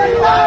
Bye.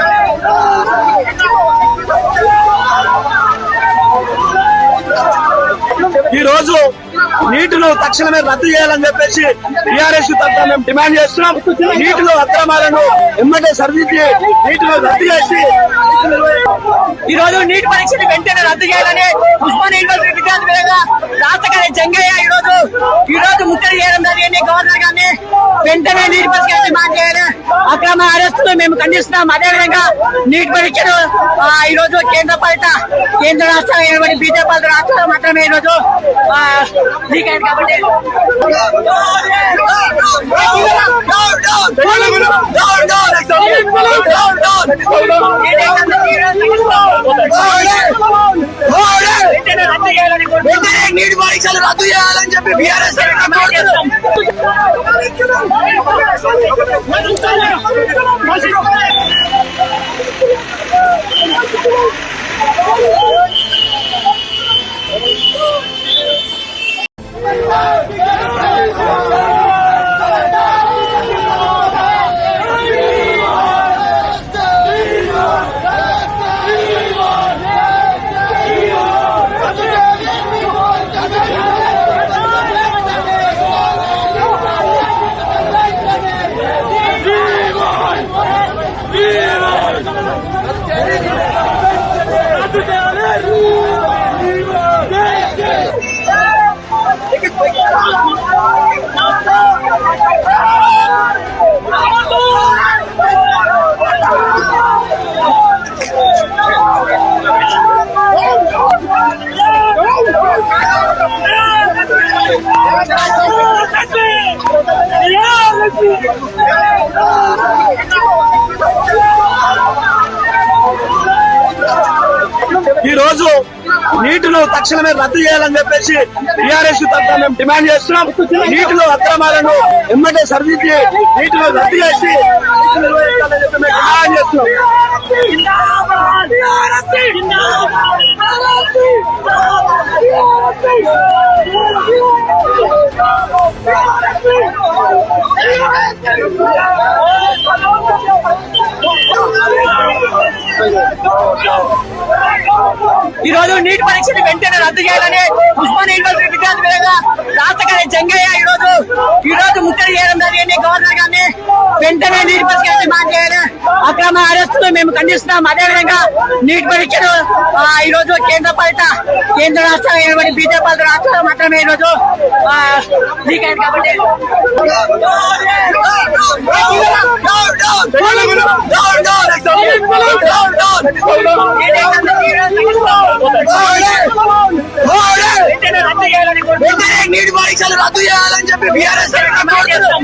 నీటిను తక్షణమే రద్దు చేయాలని చెప్పేసి టిఆర్ఎస్ తరఫున మేము డిమాండ్ చేస్తున్నాం. నీటిలో అక్రమాలను ఎమ్మటే సరిదిద్ది నీటిలో రద్దు చేసి ఈ రోజు నీటి పరీక్షను వెంటనే రద్దు చేయాలని ఉస్మాన్ యూనివర్సిటీ విద్యార్థులుగా రాష్ట్రకారి జంగయ్య ఈ రోజు ఈ రోజు ముట్టడి చేయడం జరిగింది. గవర్నర్ గారిని వెంటనే నీటి పరీక్ష అక్రమ అరెస్టులు మేము ఖండిస్తున్నాం. అదేవిధంగా నీటి పరీక్షను ఆ, ఈ రోజు కేంద్ర పాలిత కేంద్ర రాష్ట్రాలు ఏర్పడి బీజేపీ పాలిత రాష్ట్రాలు మాత్రమే ఈ రోజు ఆ, లీక్ అయింది కాబట్టి వెంటనే రద్దు చేయాలని కోరుతున్నాం. నీటి పరీక్షలు రద్దు చేయాలని చెప్పి బీఆర్ఎస్ ఈ రోజు నీటిలో తక్షణమే రద్దు చేయాలని చెప్పేసి టీఆర్ఎస్ తరఫున మేము డిమాండ్ చేస్తున్నాం నీటిలో అక్రమాలను ఎమ్మటే సరిదిద్ది నీటిలో రద్దు చేసి నీటిని నిర్వహించాలని చెప్పి మేము డిమాండ్ చేస్తున్నాం ఈ రోజు నీటి పరీక్షలు వెంటనే రద్దు చేయాలని ఉస్మాన్ యూనివర్సిటీ విద్యార్థి విద్యార్థులుగా రాష్ట్రకారి జంగయ్య ఈ రోజు ఈ రోజు ముట్టడి చేయడం జరిగింది. గవర్నర్ గారిని వెంటనే నీటి పరీక్ష డిమాండ్ చేయాలి అక్రమ అరెస్టులు మేము ఖండిస్తున్నాం. అదేవిధంగా నీటి పరీక్షలు ఈ రోజు కేంద్ర పాలిత కేంద్ర రాష్ట్రాలు ఏర్పడి బీజేపీ పాలిత రాష్ట్రాలు మాత్రమే ఈ రోజు కాబట్టి వెంటనే రద్దు చేయాలని కోరుతున్నాం. నీటి పరీక్షలు రద్దు చేయాలని చెప్పి బీఆర్ఎస్ చేస్తాం.